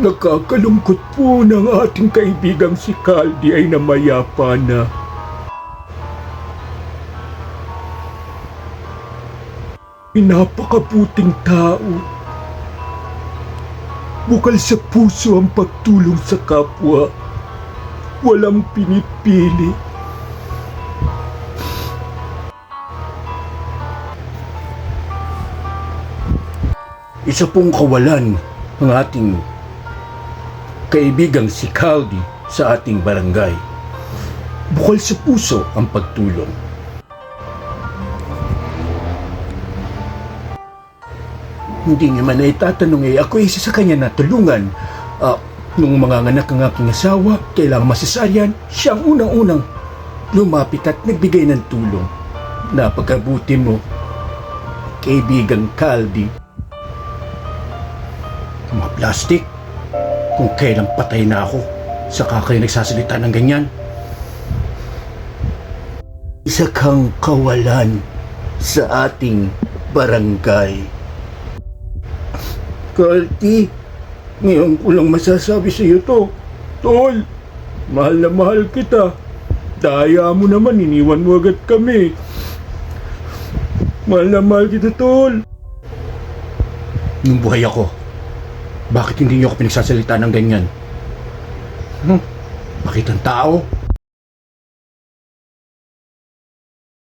Nakakalungkot po ng ating kaibigang si Caldi ay namayapa na. Pinapakabuting tao. Bukal sa puso ang pagtulong sa kapwa. Walang pinipili. Isa pong kawalan ang ating kaibigang si Caldi sa ating barangay. Bukal sa puso ang pagtulong. Hindi niya man na itatanong eh, ako isa sa kanya na tulungan. Ah, nung mga anak ang aking asawa, kailangang masasaryan, siya ang unang-unang lumapit at nagbigay ng tulong. Napakabuti mo, kaibigang Caldi. Mga plastic, kung kailan patay na ako, saka kayo nagsasalita ng ganyan. Isa kang kawalan sa ating barangay. Kalti, ngayon ko lang masasabi sa iyo to. Tol, mahal na mahal kita. Daya mo naman, iniwan mo agad kami. Mahal na mahal kita, Tol. Nung buhay ako, bakit hindi niyo ako pinagsasalita ng ganyan? Hmm? Bakit ang tao?